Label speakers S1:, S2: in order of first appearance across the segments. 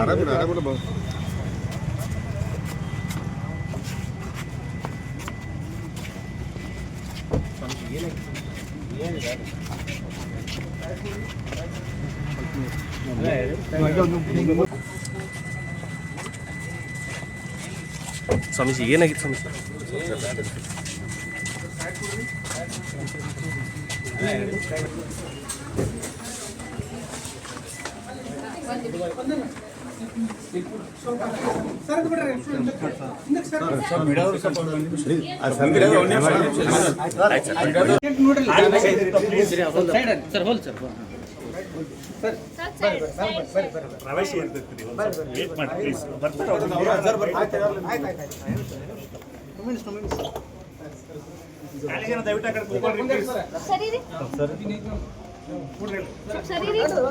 S1: ಆರಾಮಿಲ್ಲ ಏನಾಗಿತ್ತು ಸ್ವಾಮೀಜಿ
S2: ಸ್ವಾಮೀಜಿ? ಏನಾಗಿತ್ತು ಸ್ವಾಮೀಜಿ
S3: ಸರಿ ರೀ ಸರಿ ರೀ
S1: ಅದ್ರ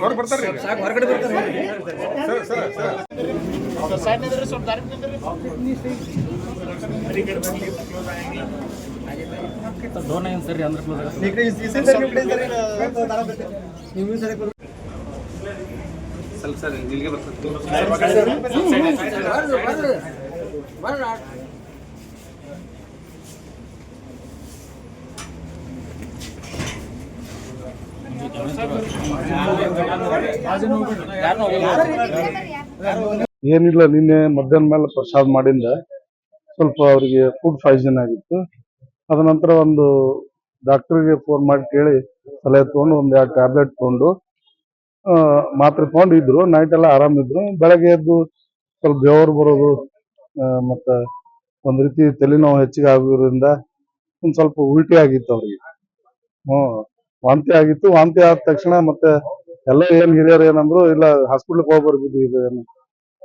S1: ಹೊರಗೆ ಬರ್ತಾರೆ ಹೊರಗಡೆ ಬರ್ತಾರೆ ಸರ್ ಸರ್ ಸರ್
S2: ಸರ್, ಇಲ್ಲಿಗೆ
S4: ಏನಿಲ್ಲ, ನಿನ್ನೆ ಮಧ್ಯಾಹ್ನ ಮೇಲೆ ಪ್ರಸಾದ ಮಾಡಿಂದ ಸ್ವಲ್ಪ ಅವರಿಗೆ ಫುಡ್ ಪಾಯ್ಸನ್ ಆಗಿತ್ತು. ಅದ ನಂತರ ಒಂದು ಡಾಕ್ಟರ್ಗೆ ಫೋನ್ ಮಾಡಿ ಕೇಳಿ ಸಲಹೆ ತಗೊಂಡು ಒಂದ್ ಎರಡು ಟ್ಯಾಬ್ಲೆಟ್ ತಗೊಂಡು ಮಾತ್ರೆ ತಗೊಂಡಿದ್ರು ನೈಟ್ ಎಲ್ಲ ಆರಾಮಿದ್ರು ಬೆಳಗ್ಗೆ ಎದ್ದು ಸ್ವಲ್ಪ ಬೆವರು ಬರೋದು ಮತ್ತೆ ಒಂದ್ ರೀತಿ ತಲೆನೋವು ಹೆಚ್ಚಿಗೆ ಆಗೋದ್ರಿಂದ ಒಂದ್ ಸ್ವಲ್ಪ ಉಲ್ಟಿ ಆಗಿತ್ತು ಅವ್ರಿಗೆ. ಹ್ಮ್ ವಾಂತಿ ಆಗಿತ್ತು. ವಾಂತಿ ಆದ ತಕ್ಷಣ ಮತ್ತೆ ಎಲ್ಲ ಏನ್ ಹಿರಿಯರು ಏನಂದ್ರು ಇಲ್ಲ ಹಾಸ್ಪಿಟ್ಲ್ಗೆ ಹೋಗಿ ಬರ್ಬಿದ್ದು ಇದು ಏನು?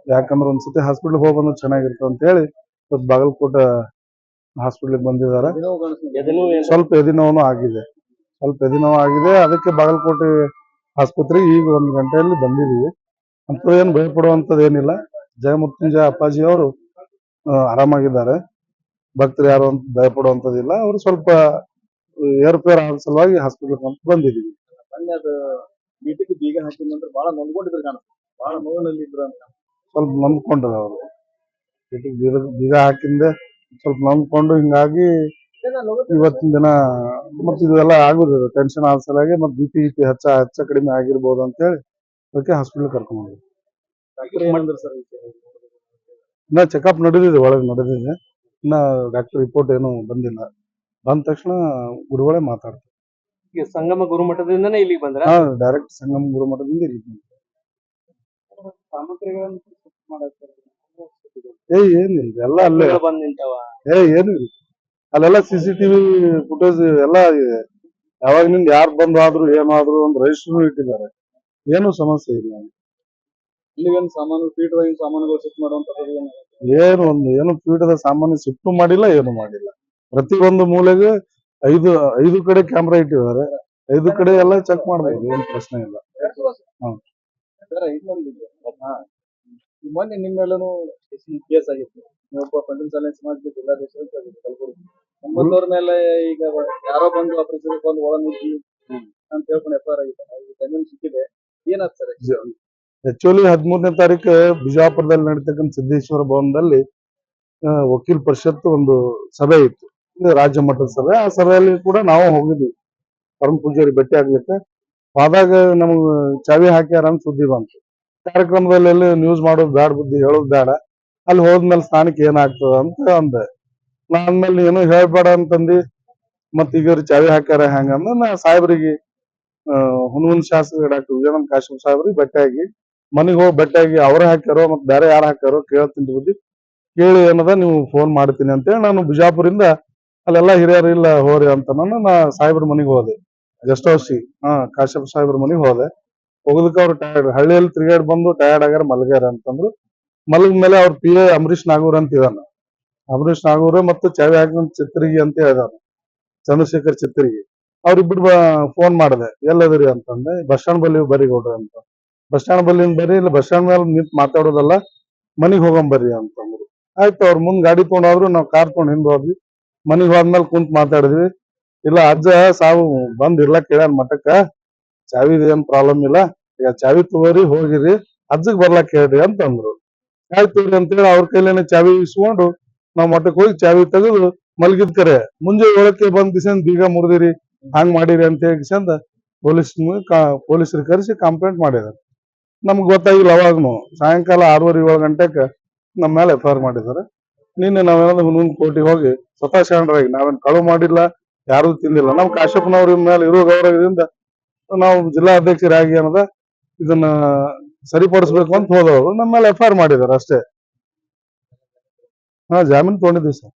S4: ಯಾಕಂದ್ರೆ ಒಂದ್ಸತಿ ಹಾಸ್ಪಿಟ್ಲ್ ಹೋಗಿ ಬಂದ್ರೆ ಚೆನ್ನಾಗಿರ್ತದೆ ಅಂತ ಹೇಳಿ ಸ್ವಲ್ಪ ಬಾಗಲಕೋಟೆ ಹಾಸ್ಪಿಟ್ಲಿಗೆ ಬಂದಿದ್ದಾರೆ. ಸ್ವಲ್ಪ ಎದಿ ನೋವು ಆಗಿದೆ. ಸ್ವಲ್ಪ ಎದಿನೋವು ಆಗಿದೆ. ಅದಕ್ಕೆ ಬಾಗಲಕೋಟೆ ಆಸ್ಪತ್ರೆಗೆ ಈಗ ಒಂದು ಗಂಟೆಯಲ್ಲಿ ಬಂದಿದೀವಿ. ಅಂತ ಏನು ಭಯಪಡುವಂತದ್ದು ಏನಿಲ್ಲ. ಜಯಮೃತ್ಯುಂಜಯ ಅಪ್ಪಾಜಿ ಅವರು ಆರಾಮಾಗಿದ್ದಾರೆ. ಭಕ್ತರು ಯಾರು ಅಂತ ಭಯಪಡುವಂತದಿಲ್ಲ ಅವರು ಸ್ವಲ್ಪ ಏರ್ಪೇರ್ ಆದ ಸಲುವಾಗಿ ಹಾಸ್ಪಿಟಲ್ ಅಂತ ಬಂದಿದೀವಿ.
S5: ಬೀಟಿಗೆ ಬೀಗ ಹಾಕಿದ ನಂತರ ಬಹಳ ನೊಂದ್ಕೊಂಡಿದ್ರು ಬಹಳ ನೋವಿನಲ್ಲಿ ಇದ್ರು ಅಂತ.
S4: ಸ್ವಲ್ಪ ನಂಬ್ಕೊಂಡ್ರೆ ಅವರು. ಬೀಗ ಬೀಗ ಹಾಕಿಂದೆ ಸ್ವಲ್ಪ ನಂಬ್ಕೊಂಡು ಹಿಂಗಾಗಿ ಇವತ್ತಿನ ದಿನ ಮತ್ತೆ ಇದೆಲ್ಲ ಆಗುದಿಲ್ಲ. ಟೆನ್ಷನ್ ಆದ ಸಲುವಾಗಿ ಮತ್ತೆ ಬಿ ಪಿ ಗಿಪಿ ಹೆಚ್ಚ ಹೆಚ್ಚ ಕಡಿಮೆ ಆಗಿರ್ಬೋದು ಅಂತ ಹೇಳಿ ಅದಕ್ಕೆ ಹಾಸ್ಪಿಟಲ್ ಕರ್ಕೊಂಡು ಇನ್ನ ಚೆಕಪ್ ನಡೆದಿದೆ ಒಳಗೆ ನಡೆದಿದೆ. ಇನ್ನ ಡಾಕ್ಟರ್ ರಿಪೋರ್ಟ್ ಏನು ಬಂದಿಲ್ಲ. ಬಂದ ತಕ್ಷಣ ಗುರುಗಳೇ ಮಾತಾಡ್ತಾರೆ.
S2: ಸಂಗಮ ಗುರುಮಠದಿಂದನೇ ಇಲ್ಲಿಗೆ ಬಂದ್ರ?
S4: ಹಾ ಡೈರೆಕ್ಟ್ ಸಂಗಮ ಗುರುಮಠದಿಂದ ಇಲ್ಲಿ ಏ ಏನಿಲ್ಲ. ಎಲ್ಲ ಅಲ್ಲೇ.
S2: ಬಂದ್ ನಿಂತಾವ.
S4: ಏ ಏನು ಇಲ್ಲ ಅಲ್ಲೆಲ್ಲ ಸಿ ಸಿ ಟಿವಿ ಫುಟೇಜ್ ಎಲ್ಲ ಇದೆ. ಯಾವಾಗಿನಿಂದ ಯಾರು ಬಂದಾದ್ರು ಏನಾದ್ರು ಒಂದು ರಜಿಸ್ಟರ್ ಇಟ್ಟಿದ್ದಾರೆ. ಏನು ಸಮಸ್ಯೆ ಇಲ್ಲ.
S5: ಇಲ್ಲಿಗೇನು ಸಾಮಾನು ಪೀಠದ ಸಾಮಾನುಗಳು ಶಿಫ್ಟ್ ಮಾಡುವಂತದ್ದು ಏನು
S4: ಒಂದು ಏನು ಪೀಠದ ಸಾಮಾನು ಶಿಫ್ಟ್ ಮಾಡಿಲ್ಲ ಏನು ಮಾಡಿಲ್ಲ. ಪ್ರತಿ ಒಂದು ಮೂಲೆಗೆ ಐದು ಐದು ಕಡೆ ಕ್ಯಾಮ್ರಾ ಇಟ್ಟಿದ್ದಾರೆ. ಐದು ಕಡೆ ಎಲ್ಲ ಚೆಕ್ ಮಾಡ್ಬೋದು ಏನು ಪ್ರಶ್ನೆ ಇಲ್ಲ.
S5: ಮೊನ್ನೆ ನಿಮ್ಮೆಲ್ಲೂ ಕೇಸ್ ಆಗಿತ್ತು. ಪಂಡಿತ ಸಮಾಜದ ಜಿಲ್ಲಾಧ್ಯಕ್ಷರು ಆಗಿದ್ರು ಕಲಬುರಗಿ. ಒಂಬತ್ತವರ ಮೇಲೆ ಈಗ ಯಾರೋ ಬಂದು ಆಪರೇಷನ್ ಬಂದು ಒಳ ನುಗ್ಗಿ ಅಂತ ಹೇಳ್ಕೊಂಡು ಎಫ್ ಆರ್ ಆಗಿದೆ ಸಿಕ್ಕಿದೆ. ಏನಾದ್ ಸರ್
S4: ಆಕ್ಚುಲಿ ಹದಿಮೂರನೇ ತಾರೀಕು ಬಿಜಾಪುರದಲ್ಲಿ ನಡೀತಕ್ಕಂಥ ಸಿದ್ದೇಶ್ವರ ಭವನದಲ್ಲಿ ವಕೀಲ್ ಪರಿಷತ್ ಒಂದು ಸಭೆ ಇತ್ತು. ಇದು ರಾಜ್ಯ ಮಟ್ಟದ ಸಭೆ. ಆ ಸಭೆಯಲ್ಲಿ ಕೂಡ ನಾವು ಹೋಗಿದ್ವಿ. ಪರಮ ಪೂಜಾರಿ ಭೇಟಿ ಆಗ್ಲಿಕ್ಕೆ. ಆದಾಗ ನಮಗ್ ಚಾವಿ ಹಾಕ್ಯಾರ ಅಂತ ಸುದ್ದಿ ಬಂತು. ಕಾರ್ಯಕ್ರಮದಲ್ಲಿ ನ್ಯೂಸ್ ಮಾಡೋದು ಬೇಡ ಬುದ್ಧಿ ಹೇಳೋದು ಬೇಡ ಅಲ್ಲಿ ಹೋದ್ಮೇಲೆ ಸ್ಥಾನಕ್ಕೆ ಏನಾಗ್ತದ ಅಂತ ಅಂದೆ. ನಾನ್ಮೇಲೆ ಏನು ಹೇಳ್ಬೇಡ ಅಂತಂದಿ ಮತ್ ಈಗ ಚಾವಿ ಹಾಕ್ಯಾರ ಅಂದ್ರ ನಾ ಸಾಹೇಬ್ರಿಗೆ ಹುನಗುನ್ ಶಾಸಕ ಡಾಕ್ಟರ್ ವಿಜಯಾನಂದ ಕಾಶ್ಯಪ್ ಸಾಹೇಬ್ರಿಗೆ ಭೇಟಿಯಾಗಿ ಮನೆಗೆ ಹೋಗಿ ಭೇಟಿಯಾಗಿ ಅವ್ರ ಹಾಕ್ಯಾರೋ ಮತ್ ಬೇರೆ ಯಾರು ಹಾಕ್ಯಾರೋ ಕೇಳ್ತೀನಿ ಬುದ್ಧಿ ಕೇಳಿ ಏನದ ನೀವು ಫೋನ್ ಮಾಡ್ತೀನಿ ಅಂತೇಳಿ ನಾನು ಬಿಜಾಪುರಿಂದ ಅಲ್ಲೆಲ್ಲಾ ಹಿರಿಯರು ಇಲ್ಲ ಹೋರಿ ಅಂತ ನಾನು ನಾ ಸಾಹೇಬ್ರ ಮನೆಗೆ ಹೋದೆ. ಗೆಸ್ಟ್ ಹೌಸ್ ಹಾ, ಕಾಶ್ಯಪ್ ಸಾಹೇಬ್ರ ಮನೆಗೆ ಹೋದೆ. ಹೋಗೋದಕ್ಕೆ ಅವ್ರು ಟಯರ್ಡ್ ಹಳ್ಳಿಯಲ್ಲಿ ತಿರುಗಾಡ್ ಬಂದು ಟಯರ್ಡ್ ಆಗ್ಯಾರ ಮಲಗ್ಯಾರ ಅಂತಂದ್ರು ಮಲಗ ಮೇಲೆ ಅವ್ರ ಪಿ ಎ ಅಂಬರೀಶ್ ನಾಗೂರ್ ಅಂತ ಇದಾನ. ಅಂಬರೀಶ್ ನಾಗೂರು ಮತ್ತು ಚಾವಿ ಹಾಕಿದ ಚಿತ್ರಿಗೆ ಅಂತ ಹೇಳಿದಾರ. ಚಂದ್ರಶೇಖರ್ ಚಿತ್ರಿಗೆ ಅವ್ರಿಬ್ಬರು ಫೋನ್ ಮಾಡಿದೆ, ಎಲ್ಲದಿರಿ ಅಂತಂದೆ, ಬಸ್ ಸ್ಟ್ಯಾಂಡ್ ಬಲ್ಲಿ ಬರೀ ಕೊಡ್ರಿ ಅಂತ. ಬಸ್ ಸ್ಟ್ಯಾಂಡ್ ಬಲ್ಲಿ ಬರ್ರಿ ಇಲ್ಲ, ಬಸ್ ಸ್ಟ್ಯಾಂಡ್ ಮೇಲೆ ನಿಂತ್ ಮಾತಾಡೋದಲ್ಲ, ಮನಿಗ್ ಹೋಗಂಬರ್ರಿ ಅಂತಂದ್ರು. ಆಯ್ತು, ಅವ್ರ ಮುಂದ್ ಗಾಡಿ ತೊಗೊಂಡಾದ್ರು, ನಾವು ಕಾರ್ ತಗೊಂಡ್ ಹಿಂದ್ ಹೋದ್ವಿ. ಮನಿಗ್ ಹೋದ್ಮೇಲೆ ಕುಂತ್ ಮಾತಾಡಿದ್ವಿ. ಇಲ್ಲ, ಅಜ್ಜ, ಸಾವು ಬಂದ್ ಇರ್ಲಕ್ ಕೇಳ್ಯಾನ ಮಠಕ್ಕ. ಚಾವಿದ ಏನ್ ಪ್ರಾಬ್ಲಮ್ ಇಲ್ಲ. ಈಗ ಚಾವಿ ತಗೋರಿ, ಹೋಗಿರಿ. ಅಜ್ಜಗ್ ಬರ್ಲಕ್ ಹೇಳ್ರಿ ಅಂತಂದ್ರು. ಆಯ್ತು ಅಂತೇಳಿ ಅವ್ರ ಕೈಲೇನೆ ಚಾವಿ ಇಸ್ಕೊಂಡು ನಾವ್ ಮಠಕ್ ಹೋಗಿ ಚಾವಿ ತೆಗೆದು ಮಲಗಿದ್ ಕರೆ. ಮುಂಜೆ ಏಳಕ್ಕೆ ಬಂದ್ ಕಿಸನ್ ಬೀಗ ಮುರಿದಿರಿ, ಹಂಗ್ ಮಾಡಿರಿ ಅಂತ ಹೇಳಿಸಂದ ಕಿಸಂದ ಪೊಲೀಸ್ ಪೊಲೀಸರು ಕರೆಸಿ ಕಂಪ್ಲೇಂಟ್ ಮಾಡಿದಾರೆ. ನಮ್ಗೆ ಗೊತ್ತಾಗಿಲ್ಲ ಅವಾಗ್ನು. ಸಾಯಂಕಾಲ ಆರೂವರೆ, ಏಳು ಗಂಟೆಗೆ ನಮ್ಮ ಮೇಲೆ ಎಫ್ ಐ ಆರ್ ಮಾಡಿದ್ದಾರೆ ನಿನ್ನೆ ನಾವೇನಾದ್ರು ಹುನೂನ್ ಕೋರ್ಟಿಗೆ ಹೋಗಿ ಸ್ವತಃ ಶರಣರಾಗಿ ನಾವೇನ್ ಕಳು ಮಾಡಿಲ್ಲ ಯಾರು ತಿಂದಿಲ್ಲ. ನಮ್ ಕಾಶ್ಯಪ್ಪನವ್ರ ಮೇಲೆ ಇರುವ ಗೌರವದಿಂದ ನಾವು ಜಿಲ್ಲಾ ಅಧ್ಯಕ್ಷರಾಗಿ ಅನ್ನೋದ ಇದನ್ನ ಸರಿಪಡಿಸ್ಬೇಕು ಅಂತ ಹೋದವರು. ನಮ್ಮ ಮೇಲೆ ಎಫ್ ಐ ಆರ್ ಮಾಡಿದ್ದಾರೆ ಅಷ್ಟೇ. ಹಾ ಜಾಮೀನ್ ತಗೊಂಡಿದ್ದೀವಿ ಸರ್